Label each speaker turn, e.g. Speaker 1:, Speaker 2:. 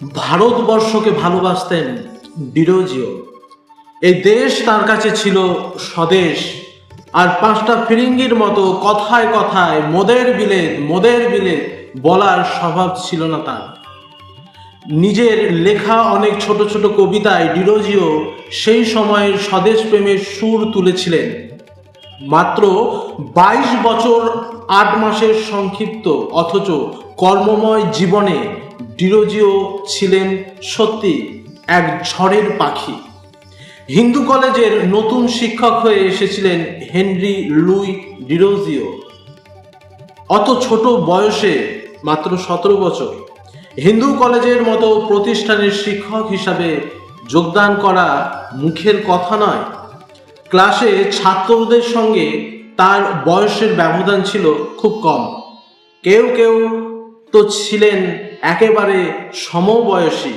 Speaker 1: ভারতবর্ষকে ভালোবাসতেন ডিরোজিও এই দেশ তার কাছে ছিল স্বদেশ, আর পাঁচটা ফিরিঙ্গির মতো কথায় কথায় মোদের বিলে মোদের বিলে বলার স্বভাব ছিল না তার। নিজের লেখা অনেক ছোট ছোট কবিতায় ডিরোজিও সেই সময়ের স্বদেশ প্রেমের সুর তুলেছিলেন। মাত্র বাইশ বছর আট মাসের সংক্ষিপ্ত, অথচ কর্মময় জীবনে ডিরোজিও ছিলেন সত্যি এক ঝড়ের পাখি। হিন্দু কলেজের নতুন শিক্ষক হয়ে এসেছিলেন হেনরি লুই ডিরোজিও। অত ছোট বয়সে মাত্র সতেরো বছর। হিন্দু কলেজের মতো প্রতিষ্ঠানের শিক্ষক হিসাবে যোগদান করা মুখের কথা নয়। ক্লাসে ছাত্রদের সঙ্গে তার বয়সের ব্যবধান ছিল খুব কম। কেউ কেউ তো ছিলেন একেবারে সমবয়সী